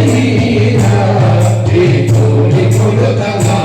చూడగలిగిన ఈ తోడి కొడుకగా